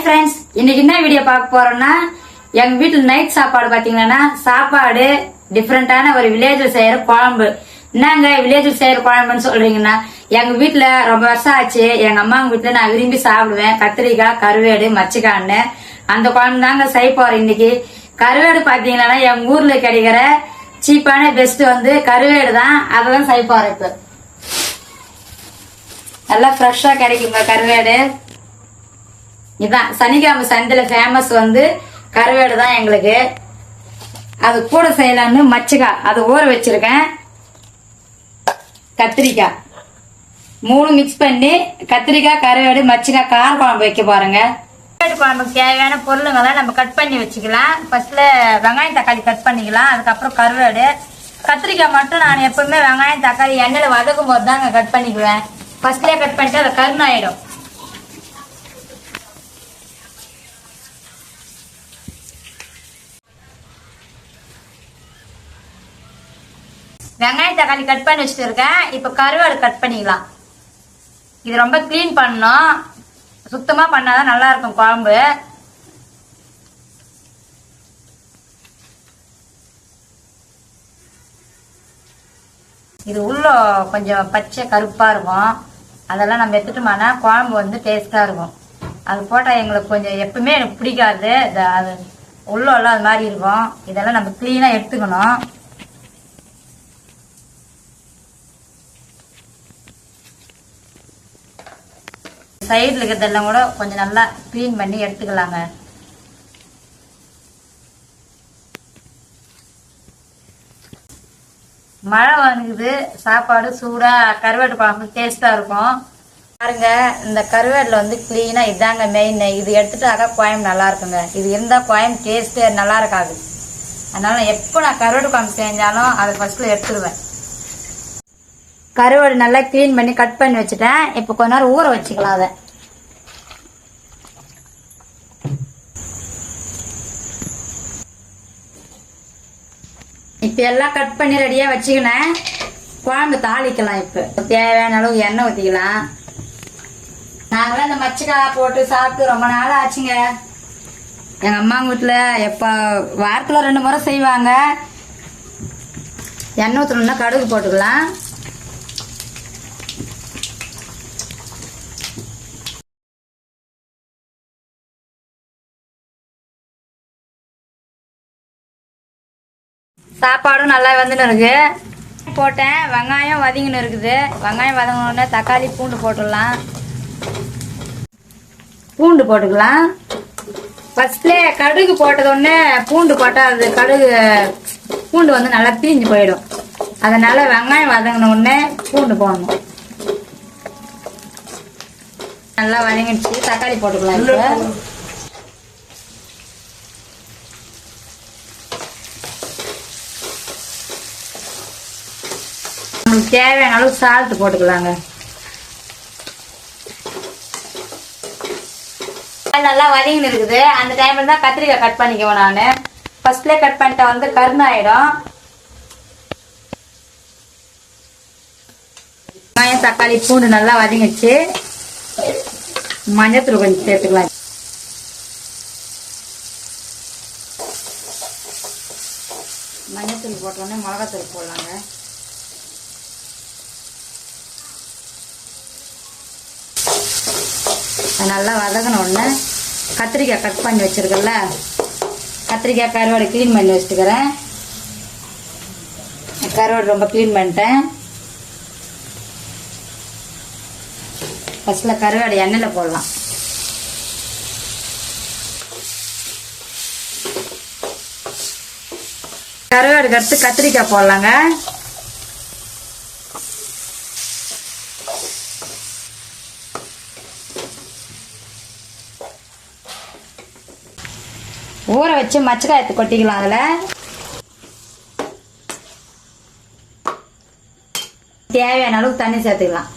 Hi friends இன்னைக்கு என்ன video பார்க்க போறோம்னா எங்க வீட்டுல நைட் சாப்பாடு பாத்தீங்கன்னா சாப்பாடு டிஃப்ரெண்டான ஒரு வில்லேஜில் செய்யற குழம்பு. என்னங்க வில்லேஜில் செய்யற குழம்புன்னு சொல்றீங்கன்னா எங்க வீட்டுல ரொம்ப வருஷம் ஆச்சு. எங்க அம்மா வீட்டுல நான் விரும்பி சாப்பிடுவேன். கத்திரிக்காய் கருவேடு மச்சிக்கான்னு. அந்த குழம்பு தாங்க செய்ய போறேன் இன்னைக்கு. கருவேடு பாத்தீங்கன்னா எங்க ஊர்ல கிடைக்கிற சீப்பான பெஸ்ட் வந்து கருவேடு தான். அதை தான் செய்ய போறேன் இப்ப. நல்லா ஃப்ரெஷ்ஷா கிடைக்குங்க கருவேடு. இதான். சனிக்கிழமை சந்தையில ஃபேமஸ் வந்து கருவேடு தான் எங்களுக்கு. அது கூட செய்யலான்னு மச்சிக்காய் அது ஊற வச்சிருக்கேன். கத்திரிக்காய். மூணு மிக்ஸ் பண்ணி கத்திரிக்காய் கருவேடு மச்சிக்காய் கார குழம்பு வைக்க பாருங்க. கருவேடு குழம்புக்கு தேவையான பொருளுங்களை நம்ம கட் பண்ணி வச்சுக்கலாம். ஃபர்ஸ்ட்ல வெங்காயம் தக்காளி கட் பண்ணிக்கலாம். அதுக்கப்புறம் கருவேடு. கத்திரிக்காய் மட்டும் நான் எப்பவுமே வெங்காயம் தக்காளி எண்ணெயில் வதக்கும் போது தாங்க கட் பண்ணிக்குவேன் ஃபர்ஸ்ட்லேயே கட் பண்ணிட்டு அது கருணாயிடும். வெங்காயம் தக்காளி கட் பண்ணி வச்சுட்டு இருக்கேன் இப்போ கருவாடு கட் பண்ணிக்கலாம். இது ரொம்ப க்ளீன் பண்ணணும். சுத்தமாக பண்ணாதான் தான் நல்லாயிருக்கும் குழம்பு. இது உள்ள கொஞ்சம் பச்சை கருப்பாக இருக்கும். அதெல்லாம் நம்ம எடுத்துட்டோம்னா குழம்பு வந்து டேஸ்ட்டாக இருக்கும். அது போட்டால் எங்களுக்கு கொஞ்சம் எப்பவுமே எனக்கு பிடிக்காது. அது உள்ளெல்லாம் அது மாதிரி இருக்கும். இதெல்லாம் நம்ம க்ளீனாக எடுத்துக்கணும். சைடில் இருக்கிறதெல்லாம் கூட கொஞ்சம் நல்லா க்ளீன் பண்ணி எடுத்துக்கலாங்க. மழை வந்துக்குது சாப்பாடு சூடாக கருவாட்டு குழம்பு டேஸ்ட்டாக இருக்கும். பாருங்க இந்த கருவேட்டில் வந்து க்ளீனாக இதாங்க மெயின் இது எடுத்துட்டாக்கா கோயம் நல்லா இருக்குங்க. இது இருந்தால் கோயம் டேஸ்ட்டு நல்லா இருக்காது. அதனால எப்போ நான் கருவாட்டு குழம்பு செஞ்சாலும் அதை ஃபஸ்ட்டில் எடுத்துடுவேன் கருவாடு நல்லா க்ளீன் பண்ணி கட் பண்ணி வச்சுட்டேன். இப்போ கொஞ்ச நேரம் ஊற வச்சுக்கலாம் அதை. இப்போ எல்லாம் கட் பண்ணி ரெடியாக வச்சுக்கினேன். குழம்பு தாளிக்கலாம் இப்போ. தேவையான அளவு எண்ணெய் ஊற்றிக்கலாம் நாங்களாம் இந்த மச்சிக்காய் போட்டு சாப்பிட்டு ரொம்ப நாள் ஆச்சுங்க. எங்கள் அம்மா வீட்டில் எப்போ வாரத்தில் ரெண்டு முறை செய்வாங்க. எண்ணெய் ஊற்றணும்னா கடுகு போட்டுக்கலாம். சாப்பாடும் நல்லா வந்துன்னு இருக்கு. போட்டேன். வெங்காயம் வதங்கின்னு இருக்குது. வெங்காயம் வதங்கினோடனே தக்காளி பூண்டு போட்டுடலாம். பூண்டு போட்டுக்கலாம். ஃபர்ஸ்ட்ல கடுகு போட்டதொடனே பூண்டு போட்டால் அது கடுகு பூண்டு வந்து நல்லா பிரிஞ்சு போயிடும். அதனால் வெங்காயம் வதங்கின உடனே பூண்டு போடணும். நல்லா வதங்கிடுச்சு. தக்காளி போட்டுக்கலாம் இப்போ. நமக்கு தேவையான அளவு சால்ட் போட்டுக்கலாங்க. நல்லா வதங்கி இருக்குது. அந்த டைம்ல தான் கத்திரிக்காய் கட் பண்ணிக்குவேன் நான். ஃபர்ஸ்ட்லேயே கட் பண்ணிட்டா வந்து கருணாயிடும். வெங்காயம் தக்காளி பூண்டு நல்லா வதங்கிச்சு மஞ்சத்தூள் கொஞ்சம் சேர்த்துக்கலாம். மஞ்சத்தூள் போட்டோடனே மிளகாத்தூள் போடலாங்க. நல்லா வதங்கின உடனே கத்திரிக்காய் கட் பண்ணி வச்சுருக்கல கத்திரிக்காய் கருவாடு க்ளீன் பண்ணி வச்சுக்கிறேன். கருவாடு ரொம்ப க்ளீன் பண்ணிட்டேன். ஃபஸ்ட்டில் கருவாடு எண்ணெயில் போடலாம். கருவாடுக்கு கருத்து கத்திரிக்காய் போடலாங்க. ஊற வச்சு மச்சக்காயத்தை கொட்டிக்கலாம் அதில். தேவையான அளவுக்கு தண்ணி சேர்த்துக்கலாம்.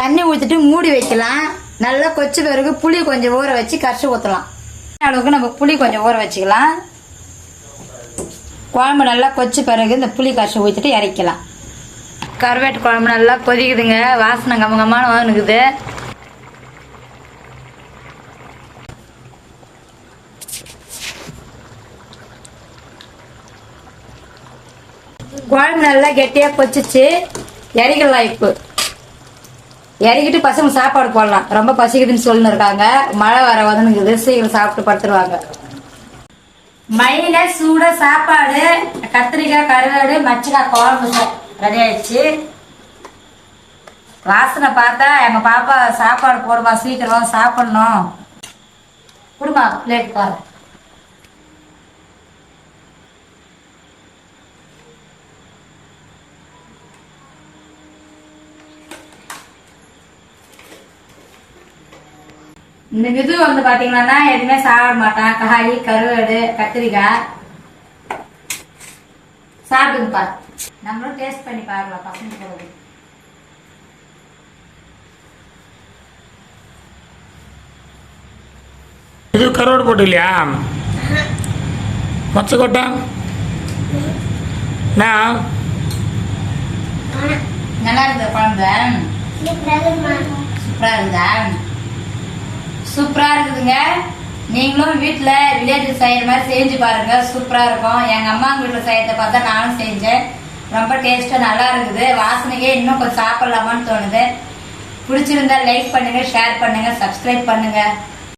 தண்ணி ஊற்றிட்டு மூடி வைக்கலாம். நல்லா கொச்சு பிறகு புளி கொஞ்சம் ஊற வச்சு கரைச்சி ஊற்றலாம் அளவுக்கு நம்ம புளி கொஞ்சம் ஊற வச்சுக்கலாம். குழம்பு நல்லா கொச்சு பிறகு இந்த புளி கரைச்சி ஊற்றிட்டு இறக்கலாம் கருவேட்டு குழம்பு நல்லா கொதிக்குதுங்க. வாசனை கம்ம கம்மான வந்துக்குது குழம்பு நல்லா கெட்டியா கொச்சிச்சு இறக்கலாம் இப்போ இறக்கிட்டு பசங்க சாப்பாடு போடலாம். ரொம்ப பசிக்குதுன்னு சொல்லின்னு இருக்காங்க மழை வர வந்துனுக்குது சீக்கிரம் சாப்பிட்டு படுத்துருவாங்க. மயில சூட சாப்பாடு கத்திரிக்காய் கருவாடு மச்சக்காய் குழம்பு ரெடி ஆயிடுச்சு. வாசனை பார்த்தா எங்க பாப்பா சாப்பாடு போடுமா சீக்கிரம் சாப்பிடணும். கொடுமா பிளேட் பாரு இந்த இது வந்து பாத்தீங்கன்னா எதுவுமே சாப்பிட மாட்டான். காய் கருவாடு கத்திரிக்காய். சாப்பிடுங்கப்பா. நம்மளும் டேஸ்ட் பண்ணி பார்க்கலாம் பசங்க போடுறது இது கருவாடு போட்டு இல்லையா மொச்சக்கொட்டை? நான் நல்லா இருந்தது குழம்பு. சூப்பரா இருந்தா சூப்பரா இருக்குதுங்க. நீங்களும் வீட்டில் வில்லேஜ் செய்கிற மாதிரி செஞ்சு பாருங்க. சூப்பராக இருக்கும். எங்கள் அம்மா வீட்டில் செய்யறத பார்த்தா நானும் செஞ்சேன். ரொம்ப டேஸ்ட்டாக நல்லா இருக்குது. வாசனையே இன்னும் கொஞ்சம் சாப்பிட்லாமான்னு தோணுது. பிடிச்சிருந்தா லைக் பண்ணுங்கள் ஷேர் பண்ணுங்கள் சப்ஸ்கிரைப் பண்ணுங்கள்